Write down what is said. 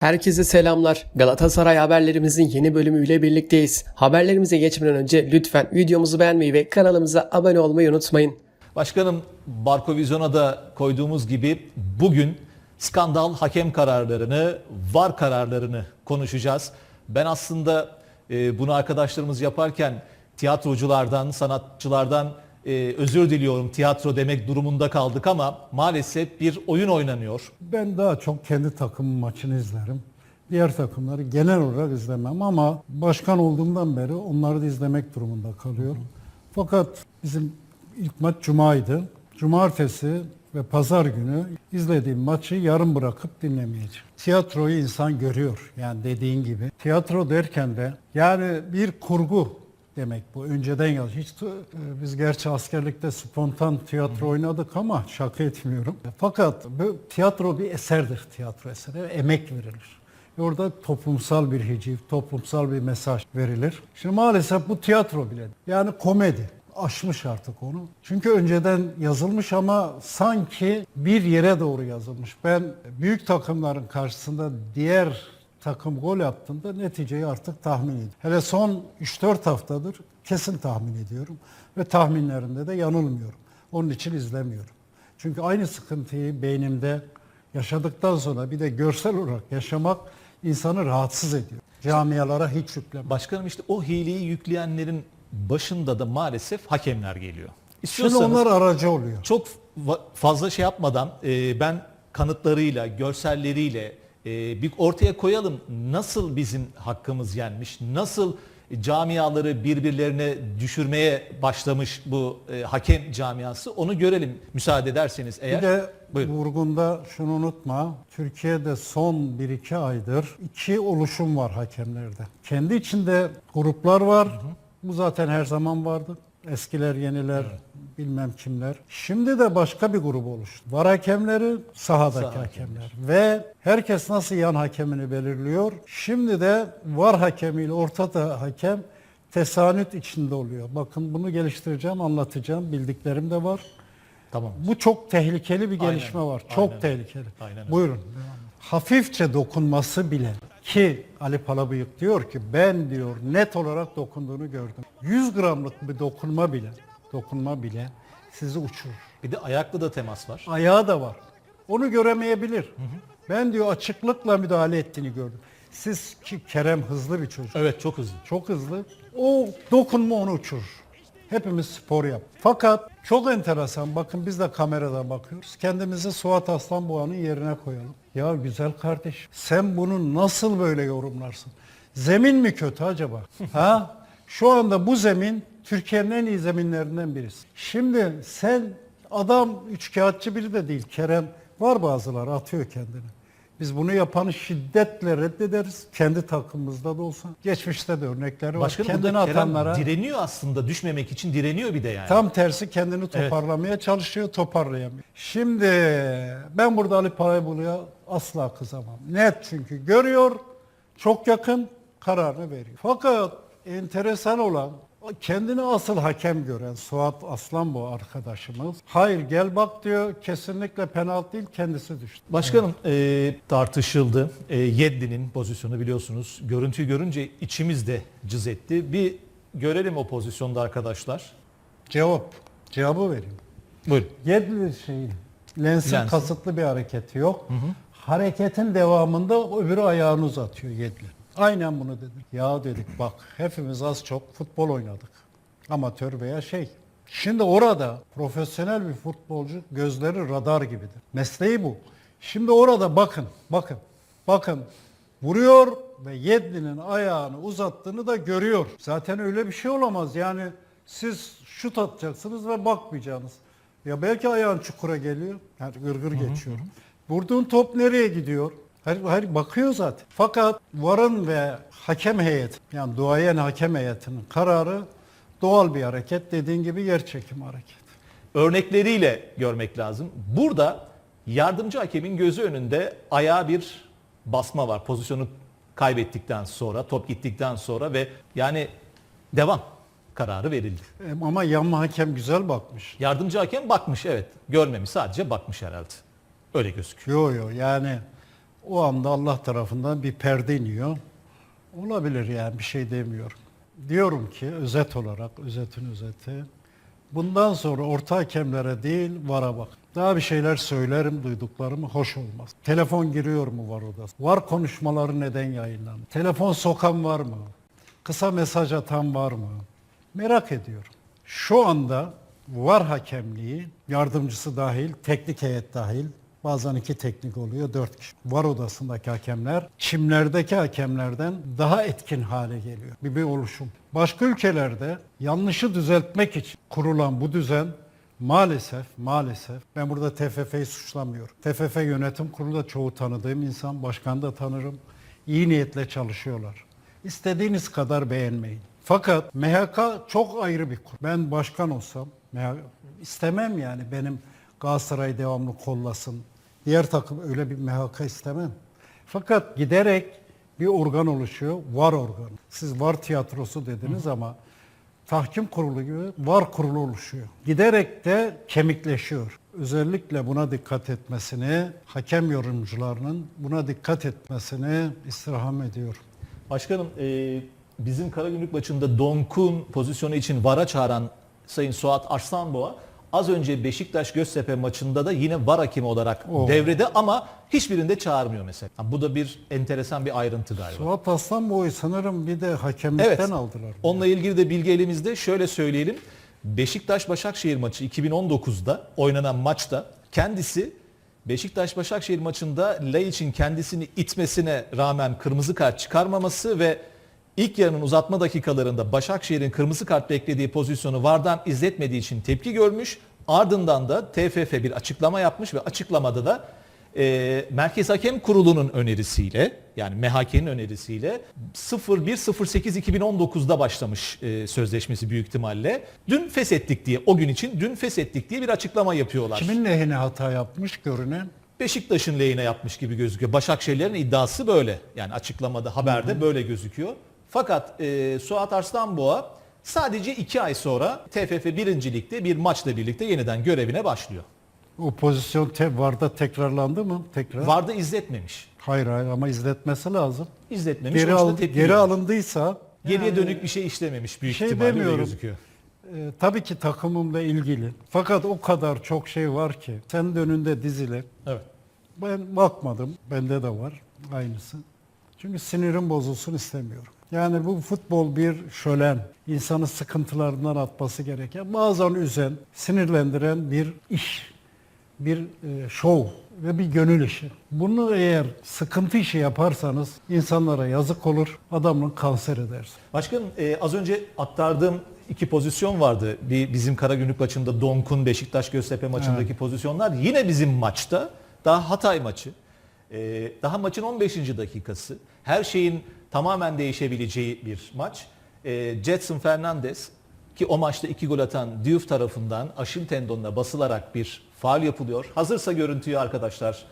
Herkese selamlar. Galatasaray haberlerimizin yeni bölümüyle birlikteyiz. Haberlerimize geçmeden önce lütfen videomuzu beğenmeyi ve kanalımıza abone olmayı unutmayın. Başkanım Barko Vizyon'a da koyduğumuz gibi bugün skandal hakem kararlarını, var kararlarını konuşacağız. Ben aslında e, bunu arkadaşlarımız yaparken tiyatroculardan, sanatçılardan e, özür diliyorum tiyatro demek durumunda kaldık ama maalesef bir oyun oynanıyor. Ben daha çok kendi takımın maçını izlerim. Diğer takımları genel olarak izlemem ama başkan olduğumdan beri onları da izlemek durumunda kalıyorum. Fakat bizim ilk maç Cuma'ydı. Cumartesi ve pazar günü izlediğim maçı yarım bırakıp dinlemeyeceğim. Tiyatroyu insan görüyor yani dediğin gibi. Tiyatro derken de yani bir kurgu demek bu. Önceden yaz. Hiç e, biz gerçi askerlikte spontan tiyatro oynadık ama şaka etmiyorum. Fakat bu tiyatro bir eserdir. Tiyatro eseri. Emek verilir. Ve Orada toplumsal bir hiciv, toplumsal bir mesaj verilir. Şimdi maalesef bu tiyatro bile. Yani komedi aşmış artık onu. Çünkü önceden yazılmış ama sanki bir yere doğru yazılmış. Ben büyük takımların karşısında diğer takım gol attığında neticeyi artık tahmin ediyorum. Hele son 3-4 haftadır kesin tahmin ediyorum ve tahminlerimde de yanılmıyorum. Onun için izlemiyorum. Çünkü aynı sıkıntıyı beynimde yaşadıktan sonra bir de görsel olarak yaşamak insanı rahatsız ediyor. Camialara hiç yükleme. Başkanım işte o hileyi yükleyenlerin başında da maalesef hakemler geliyor. Şimdi onlar aracı oluyor. çok fa- fazla şey yapmadan ben kanıtlarıyla, görselleriyle e, bir ortaya koyalım. Nasıl bizim hakkımız yenmiş, nasıl camiaları birbirlerine düşürmeye başlamış bu e, hakem camiası onu görelim müsaade ederseniz eğer. Bir de Buyurun. vurgunda şunu unutma. Türkiye'de son 1-2 aydır iki oluşum var hakemlerde. Kendi içinde gruplar var. Bu zaten her zaman vardı. Eskiler, yeniler, bilmem kimler. Şimdi de başka bir grup oluştu. Var hakemleri, sahadaki Saha hakemler. Ve herkes nasıl yan hakemini belirliyor. Şimdi de var hakemiyle ortada hakem tesanüt içinde oluyor. Bakın bunu geliştireceğim, anlatacağım. Bildiklerim de var. Tamam. Bu çok tehlikeli bir Aynen, gelişme var. Çok aynen. tehlikeli. Aynen. Buyurun. Hafifçe dokunması bile ki Ali Palabıyık diyor ki ben diyor net olarak dokunduğunu gördüm. 100 gramlık bir dokunma bile dokunma bile sizi uçurur. Bir de ayaklı da temas var. Ayağı da var. Onu göremeyebilir. Ben diyor açıklıkla müdahale ettiğini gördüm. Siz ki Kerem hızlı bir çocuk. Evet çok hızlı. Çok hızlı. O dokunma onu uçurur. Hepimiz spor yap. Fakat çok enteresan. Bakın biz de kameradan bakıyoruz. Kendimizi Suat Aslanboğa'nın yerine koyalım. Ya güzel kardeş sen bunu nasıl böyle yorumlarsın? Zemin mi kötü acaba? ha? Şu anda bu zemin Türkiye'nin en iyi zeminlerinden birisi. Şimdi sen adam üçkağıtçı biri de değil. Kerem var bazıları atıyor kendini. Biz bunu yapanı şiddetle reddederiz. Kendi takımımızda da olsa. Geçmişte de örnekleri var. Başkanım Kendini atanlara direniyor aslında düşmemek için direniyor bir de yani. tam tersi kendini toparlamaya çalışıyor, toparlayamıyor. Şimdi ben burada Ali Parayboğlu'ya asla kızamam. Net çünkü görüyor, çok yakın kararını veriyor. Fakat enteresan olan kendini asıl hakem gören Suat Aslanboğa arkadaşımız hayır gel bak diyor kesinlikle penaltı değil kendisi düştü. Başkanım e, tartışıldı. E, Yedlin'in pozisyonu biliyorsunuz. Görüntüyü görünce içimiz de cız etti. Bir görelim o pozisyonda arkadaşlar. Cevap. Cevabı vereyim. Buyurun. Yedli şey, lensin Lensin. kasıtlı bir hareketi yok. Hareketin devamında öbürü ayağını uzatıyor Yedli. Aynen bunu dedim. Ya dedik bak hepimiz az çok futbol oynadık. Amatör veya şey. Şimdi orada profesyonel bir futbolcu gözleri radar gibidir. Mesleği bu. Şimdi orada bakın, bakın, bakın vuruyor ve Yedlin'in ayağını uzattığını da görüyor. Zaten öyle bir şey olamaz. Yani siz şut atacaksınız ve bakmayacaksınız. Ya belki ayağın çukura geliyor. Yani gırgır geçiyor. Vurduğun top nereye gidiyor? Hayır, hayır bakıyor zaten. Fakat varın ve hakem heyeti yani duayen hakem heyetinin kararı doğal bir hareket. Dediğin gibi yer çekimi hareket. Örnekleriyle görmek lazım. Burada yardımcı hakemin gözü önünde ayağa bir basma var. Pozisyonu kaybettikten sonra, top gittikten sonra ve yani devam kararı verildi. E, Ama yan hakem güzel bakmış. Yardımcı hakem bakmış evet. Görmemiş sadece bakmış herhalde. Öyle gözüküyor. Yo yo yani O anda Allah tarafından bir perde iniyor. Olabilir yani bir şey demiyorum. Diyorum ki özet olarak, özetin özeti. Bundan sonra orta hakemlere değil vara bak. Daha bir şeyler söylerim duyduklarımı hoş olmaz. Telefon giriyor mu var odası? Var konuşmaları neden yayınlandı? Telefon sokan var mı? Kısa mesaj atan var mı? Merak ediyorum. Şu anda var hakemliği, yardımcısı dahil, teknik heyet dahil, bazen iki teknik oluyor, dört kişi. Var odasındaki hakemler, çimlerdeki hakemlerden daha etkin hale geliyor. Bir, bir oluşum. Başka ülkelerde yanlışı düzeltmek için kurulan bu düzen maalesef, maalesef, ben burada TFF'yi suçlamıyorum. TFF yönetim kurulu da çoğu tanıdığım insan, başkanı da tanırım. İyi niyetle çalışıyorlar. İstediğiniz kadar beğenmeyin. Fakat MHK çok ayrı bir kur. Ben başkan olsam MHK, istemem yani benim Galatasaray devamlı kollasın. Diğer takım öyle bir MHK istemem. Fakat giderek bir organ oluşuyor. Var organı. Siz var tiyatrosu dediniz ama tahkim kurulu gibi var kurulu oluşuyor. Giderek de kemikleşiyor. Özellikle buna dikkat etmesini, hakem yorumcularının buna dikkat etmesini istirham ediyorum. Başkanım e, bizim Karagümrük maçında Donk'un pozisyonu için VAR'a çağıran Sayın Suat Arslanboğa az önce Beşiktaş Göztepe maçında da yine VAR hakemi olarak Oo. devrede ama hiçbirinde çağırmıyor mesela. Ha, Bu da bir enteresan bir ayrıntı galiba. Suat Aslanboğa'yı sanırım bir de hakemlikten Evet. aldılar. Onunla ilgili de bilgi elimizde. Şöyle söyleyelim. Beşiktaş-Başakşehir maçı 2019'da oynanan maçta kendisi Beşiktaş-Başakşehir maçında Laiç'in kendisini itmesine rağmen kırmızı kart çıkarmaması ve ilk yarının uzatma dakikalarında Başakşehir'in kırmızı kart beklediği pozisyonu VAR'dan izletmediği için tepki görmüş. Ardından da TFF bir açıklama yapmış ve açıklamada da e, Merkez Hakem Kurulu'nun önerisiyle yani MHK'nin önerisiyle 01.08.2019'da başlamış e, sözleşmesi büyük ihtimalle. Dün feshettik diye o gün için dün feshettik diye bir açıklama yapıyorlar. Kimin lehine hata yapmış görünen? Beşiktaş'ın lehine yapmış gibi gözüküyor. Başakşehirlerin iddiası böyle. Yani açıklamada, haberde böyle gözüküyor. Fakat e, Suat Arslanboğa sadece iki ay sonra TFF 1. Lig'de bir maçla birlikte yeniden görevine başlıyor. O pozisyon te varda tekrarlandı mı? Tekrar. Varda izletmemiş. Hayır hayır ama izletmesi lazım. İzletmemiş. Geri, o yüzden al, tepki geri alındıysa Geriye yani, dönük bir şey işlememiş büyük şey ihtimalle demiyorum. gözüküyor. e, tabii ki takımımla ilgili. Fakat o kadar çok şey var ki. Senin de önünde dizili. Evet. Ben bakmadım. Bende de var aynısı. Çünkü sinirim bozulsun istemiyorum. Yani bu futbol bir şölen. insanı sıkıntılarından atması gereken, bazen üzen, sinirlendiren bir iş. Bir e, şov ve bir gönül işi. Bunu eğer sıkıntı işi yaparsanız insanlara yazık olur, adamın kanser edersin. Başkanım e, az önce aktardığım iki pozisyon vardı. Bir bizim Karagümrük maçında Donk'un Beşiktaş Göztepe maçındaki pozisyonlar. Yine bizim maçta daha Hatay maçı. E, daha maçın 15. dakikası. Her şeyin tamamen değişebileceği bir maç. E, Jetson Fernandez ki o maçta iki gol atan Diouf tarafından aşil tendonuna basılarak bir faal yapılıyor. Hazırsa görüntüyü arkadaşlar